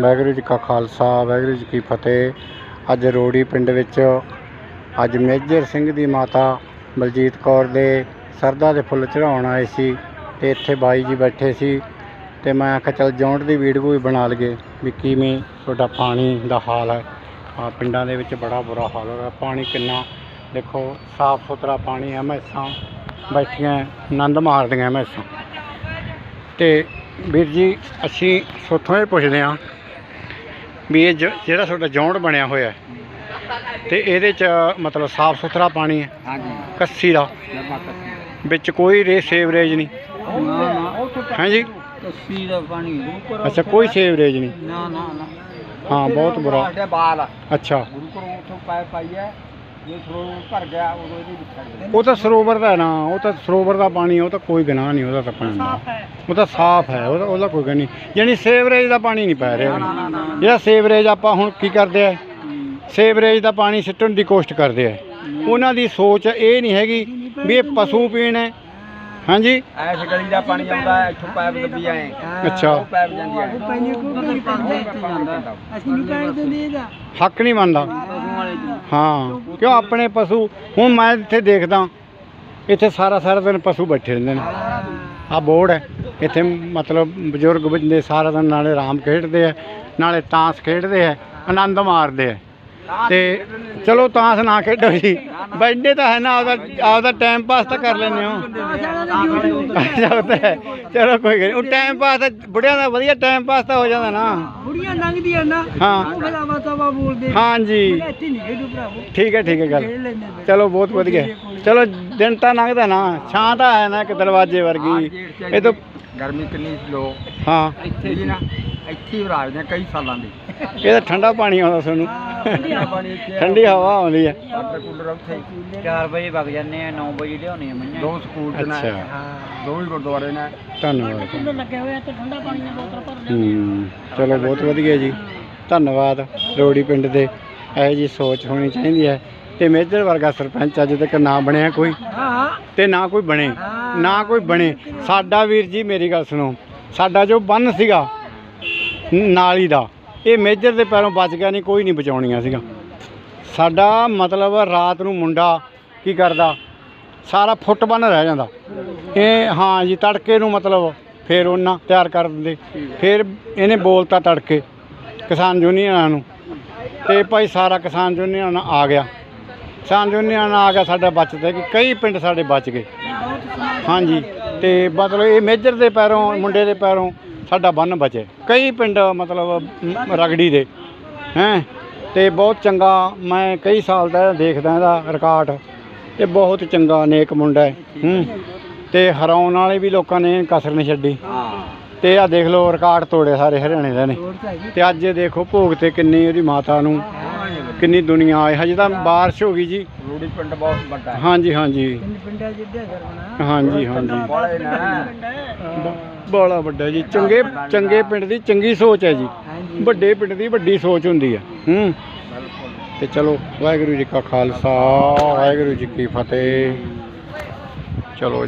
ਵਾਹਿਗੁਰੂ ਜੀ ਕਾ ਖਾਲਸਾ, ਵਾਹਿਗੁਰੂ ਜੀ ਕੀ ਫਤਿਹ। ਅੱਜ ਰੋੜੀ ਪਿੰਡ ਵਿੱਚ ਅੱਜ ਮੇਜਰ ਸਿੰਘ ਦੀ ਮਾਤਾ ਬਲਜੀਤ ਕੌਰ ਦੇ ਸਰਦਾ ਦੇ ਫੁੱਲ ਚੜਾਉਣ ਆਏ ਸੀ ਤੇ ਇੱਥੇ ਬਾਈ ਜੀ ਬੈਠੇ ਸੀ ਤੇ ਮੈਂ ਆਖਿਆ, ਚਲ ਜੌਂਟ ਦੀ ਵੀਡੀਓ ਵੀ ਬਣਾ ਲਈਏ ਵੀ ਕਿਵੇਂ ਤੁਹਾਡਾ ਪਾਣੀ ਦਾ ਹਾਲ ਹੈ। ਆ ਪਿੰਡਾਂ ਦੇ ਵਿੱਚ ਬੜਾ ਬੁਰਾ ਹਾਲ ਹੋ ਰਿਹਾ। ਪਾਣੀ ਕਿੰਨਾ, ਦੇਖੋ ਸਾਫ਼ ਸੁਥਰਾ ਪਾਣੀ ਹੈ, ਮੈਸਾਂ ਬੈਠੀਆਂ, ਆਨੰਦ ਮਾਰਦੀਆਂ ਮੈਸਾਂ। ਤੇ ਵੀਰ ਜੀ, ਅਸੀਂ ਸੋਥੋਂ ਹੀ ਪੁੱਛਦੇ ਹਾਂ ਵੀ ਇਹ ਜ- ਜਿਹੜਾ ਤੁਹਾਡਾ ਜੌਂਡ ਬਣਿਆ ਹੋਇਆ ਹੈ, ਤੇ ਇਹਦੇ ਚ ਮਤਲਬ ਸਾਫ਼ ਸੁਥਰਾ ਪਾਣੀ ਹੈ ਹਾਂਜੀ। ਕੱਸੀ ਦਾ। ਜਮਾ ਕੱਸੀ ਵਿੱਚ ਕੋਈ ਰੇ ਸੇਵਰੇਜ ਨਹੀਂ। ਨਾ ਨਾ ਹਾਂਜੀ। ਕੱਸੀ ਦਾ ਪਾਣੀ ਉੱਪਰ ਅੱਛਾ ਕੋਈ ਸੇਵਰੇਜ ਨਹੀਂ। ਨਾ ਨਾ ਨਾ। ਹਾਂ ਬਹੁਤ ਬੁਰਾ। ਬਾਲ ਅੱਛਾ। ਗੁਰੂ ਉੱਥੋਂ ਪਾਇ ਪਾਈ ਹੈ। ਜੇ ਸਰੋਵਰ ਭਰ ਗਿਆ ਉਦੋਂ ਇਹਦੀ ਵਿਛੜ ਗਈ ਉਹ ਤਾਂ ਸਰੋਵਰ ਦਾ ਹੈ ਨਾ ਉਹ ਤਾਂ ਸਰੋਵਰ ਦਾ ਪਾਣੀ ਹੈ, ਉਹ ਤਾਂ ਕੋਈ ਗੁਨਾਹ ਨਹੀਂ ਉਹਦਾ ਤਾਂ ਪਾਣੀ। ਦਾ ਉਹ ਤਾਂ ਸਾਫ਼ ਹੈ ਉਹਦਾ ਉਹਦਾ ਕੋਈ ਗੱਲ ਨਹੀਂ। ਯਾਨੀ ਸੇਵਰੇਜ ਦਾ ਪਾਣੀ ਨਹੀਂ ਪੈ ਰਿਹਾ। ਨਾ ਨਾ ਜਿਹੜਾ ਸੇਵਰੇਜ ਆਪਾਂ ਹੁਣ ਕੀ ਕਰਦੇ ਆ? ਸੇਵਰੇਜ ਦਾ ਪਾਣੀ ਸਿੱਟਣ ਦੀ ਕੋਸ਼ਿਸ਼ ਕਰਦੇ ਆ। ਉਹਨਾਂ ਦੀ ਸੋਚ ਇਹ ਨਹੀਂ ਹੈਗੀ ਵੀ ਇਹ ਪਸ਼ੂ ਪੀਣ ਹੈ। ਹਾਂਜੀ? ਐਸ ਗਲੀ ਦਾ ਪਾਣੀ ਆਉਂਦਾ ਹੈ ਇੱਥੋਂ ਪਾਇਪ ਦੱਬੀ ਆਏ। ਅੱਛਾ। ਉਹ ਪਾਇਪ ਜਾਂਦੀ ਹੈ। ਪਾਣੀ ਕੋਈ ਜਾਂਦਾ ਅਸੀਂ ਨਹੀਂ ਪੈਣ ਦਿੰਦੇ ਇਹਦਾ ਹੱਕ ਨਹੀਂ ਮੰਨਦਾ ਹਾਂ, ਕਿਉਂ ਆਪਣੇ ਪਸ਼ੂ, ਹੁਣ ਮੈਂ ਇੱਥੇ ਦੇਖਦਾ, ਇੱਥੇ ਸਾਰਾ ਸਾਰਾ ਦਿਨ ਪਸ਼ੂ ਬੈਠੇ ਰਹਿੰਦੇ ਨੇ। ਆ ਬੋਰਡ ਹੈ, ਇੱਥੇ ਮਤਲਬ ਬਜ਼ੁਰਗ ਬੰਦੇ ਸਾਰਾ ਦਿਨ ਨਾਲੇ ਆਰਾਮ ਖੇਡਦੇ ਆ, ਨਾਲੇ ਤਾਸ਼ ਖੇਡਦੇ ਆ, ਆਨੰਦ ਮਾਰਦੇ ਆ। ਤੇ ਚਲੋ ਤਾਸ਼ ਨਾ ਖੇਡੋ ਜੀ। ਬੈਠੇ ਤਾਂ ਹੈ ਨਾ ਆਪਦਾ ਆਪਦਾ ਟਾਈਮ ਪਾਸ ਤਾਂ ਕਰ ਲੈਂਦੇ ਹੋ। ਚਲੋ ਕੋਈ ਗੱਲ ਨੀ। ਉਹ ਟਾਈਮ ਪਾਸ ਤਾਂ ਬੁੜਿਆਂ ਦਾ ਵਧੀਆ ਟਾਈਮ ਪਾਸ ਤਾਂ ਹੋ ਜਾਂਦਾ ਨਾ। ਬੁੜੀਆਂ ਲੰਘਦੀਆਂ ਨਾ। ਹਾਂ। ਉਹ ਫਿਰ ਆਵਾ ਤਵਾ ਬੋਲਦੇ। ਹਾਂਜੀ। ਮੈਂ ਇੱਥੇ ਨਹੀਂ ਖੇਡੂ ਭਰਾਵੋ। ਠੀਕ ਹੈ ਠੀਕ ਹੈ ਗੱਲ। ਖੇਡ ਲੈਂਦੇ ਪਏ। ਚਲੋ ਬਹੁਤ ਵਧੀਆ। ਚਲੋ ਦਿਨ ਤਾਂ ਲੰਘਦਾ ਨਾ। ਛਾਂ ਤਾਂ ਹੈ ਨਾ ਇੱਕ ਦਰਵਾਜ਼ੇ ਵਰਗੀ। ਇਹ ਤਾਂ ਗਰਮੀ ਕਿੰਨੀ ਲੋ ਹਾਂ। ਇੱਥੇ ਜੀ ਨਾ ਇੱਥੇ ਹੀ ਰਾਜਦੇ ਆ ਕਈ ਸਾਲਾਂ ਦੀ। ਇਹ ਤਾਂ ਠੰਡਾ ਪਾਣੀ ਆਉਂਦਾ ਤੁਹਾਨੂੰ। ਠੰਡੀ ਹਵਾ। ਆਉਂਦੀ ਹੈ ਵਾਟਰ ਕੂਲਰ ਉੱਥੇ 4 ਵਜੇ ਵਗ ਜਾਂਦੇ ਆ 9 ਵਜੇ ਲਿਆਉਣੇ ਆ ਮੰਨਾਂ ਦੋ ਸਕੂਲ ਚ ਨੇ ਅੱਛਾ। ਦੋ ਹੀ ਗੁਰਦੁਆਰੇ ਨੇ। ਧੰਨਵਾਦ। ਕਿਲੋ ਲੱਗੇ ਹੋਏ ਆ ਤੇ ਠੰਡਾ ਪਾਣੀ ਦੀਆਂ ਬੋਤਲਾਂ ਭਰ ਹੂੰ ਚਲੋ ਬਹੁਤ ਵਧੀਆ ਜੀ। ਧੰਨਵਾਦ ਰੋੜੀ ਪਿੰਡ ਦੇ। ਇਹੋ ਜੀ ਸੋਚ ਹੋਣੀ ਚਾਹੀਦੀ ਹੈ। ਤੇ ਮੇਜਰ ਵਰਗਾ ਸਰਪੰਚ ਅੱਜ ਤੱਕ ਨਾ ਬਣਿਆ ਕੋਈ। ਹਾਂ ਹਾਂ ਤੇ ਨਾ ਕੋਈ ਬਣੇ। ਨਾ ਕੋਈ ਬਣੇ। ਸਾਡਾ ਵੀਰ ਜੀ ਮੇਰੀ ਗੱਲ ਸੁਣੋ। ਸਾਡਾ ਜੋ ਬੰਨ ਸੀਗਾ ਨਾਲੀ ਦਾ ਇਹ ਮੇਜਰ ਦੇ ਪੈਰੋਂ ਬਚ ਗਿਆ ਨਹੀਂ, ਕੋਈ ਨਹੀਂ ਬਚਾਉਣੀਆਂ ਸੀਗਾ ਸਾਡਾ ਮਤਲਬ ਰਾਤ ਨੂੰ ਮੁੰਡਾ ਕੀ ਕਰਦਾ? ਸਾਰਾ ਫੁੱਟ ਬੰਨ ਰਹਿ ਜਾਂਦਾ। ਇਹ ਹਾਂ ਜੀ, ਤੜਕੇ ਨੂੰ ਮਤਲਬ ਫਿਰ ਉਹਨਾਂ ਤਿਆਰ ਕਰ ਦਿੰਦੇ। ਫਿਰ ਇਹਨੇ ਬੋਲਤਾ ਤੜਕੇ ਕਿਸਾਨ ਯੂਨੀਅਨਾਂ ਨੂੰ ਤੇ ਭਾਈ ਸਾਰਾ ਕਿਸਾਨ ਯੂਨੀਅਨ ਆ ਗਿਆ। ਕਿਸਾਨ ਯੂਨੀਅਨ ਆ ਗਿਆ, ਸਾਡਾ ਬਚਦੇ ਕਿ ਕਈ ਪਿੰਡ ਸਾਡੇ ਬਚ ਗਏ। ਹਾਂਜੀ, ਤੇ ਮਤਲਬ ਇਹ ਮੇਜਰ ਦੇ ਪੈਰੋਂ, ਮੁੰਡੇ ਦੇ ਪੈਰੋਂ ਸਾਡਾ ਬੰਨ ਬਚੇ। ਕਈ ਪਿੰਡ ਮਤਲਬ ਰਗੜੀ ਦੇ ਹੈਂ ਤੇ ਬਹੁਤ ਚੰਗਾ ਮੈਂ ਕਈ ਸਾਲ ਦਾ ਦੇਖਦਾ ਇਹਦਾ ਰਿਕਾਰਡ ਇਹ ਬਹੁਤ ਚੰਗਾ ਨੇਕ ਮੁੰਡਾ ਹੈ ਹੂੰ ਤੇ ਹਰਾਉਣ ਵਾਲੇ ਵੀ ਲੋਕਾਂ ਨੇ ਕਸਰ ਨਹੀਂ ਛੱਡੀ। ਹਾਂ ਤੇ ਆ ਦੇਖ ਲਓ ਰਿਕਾਰਡ ਤੋੜੇ ਸਾਰੇ ਹਰਿਆਣੇ ਦੇ ਨੇ। ਤਾਂ ਤੇ ਅੱਜ ਇਹ ਦੇਖੋ ਭੋਗ ਤੇ ਕਿੰਨੀ ਉਹਦੀ ਮਾਤਾ ਨੂੰ ਕਿੰਨੀ ਦੁਨੀਆ ਆਈ ਹਜੇ ਤਾਂ ਬਾਰਿਸ਼ ਹੋ ਗਈ ਜੀ। ਰੂੜੀ ਪਿੰਡ ਬਹੁਤ ਵੱਡਾ ਹੈ। ਹਾਂਜੀ ਹਾਂਜੀ। ਪਿੰਡਾਂ ਜਿੱਦਿਆ ਕਰਨਾ ਹਾਂਜੀ ਹਾਂਜੀ। ਬੜਾ ਵੱਡਾ ਜੀ ਚੰਗੇ ਚੰਗੇ ਪਿੰਡ ਦੀ ਚੰਗੀ ਸੋਚ ਹੈ ਜੀ। ਵੱਡੇ ਪਿੰਡ ਦੀ ਵੱਡੀ ਸੋਚ ਹੁੰਦੀ ਹੈ। ਹੂੰ। ਤੇ ਚਲੋ ਵਾਹਿਗੁਰੂ ਜੀ ਕਾ ਖਾਲਸਾ ਵਾਹਿਗੁਰੂ ਜੀ ਕੀ ਫਤਿਹ। ਚਲੋ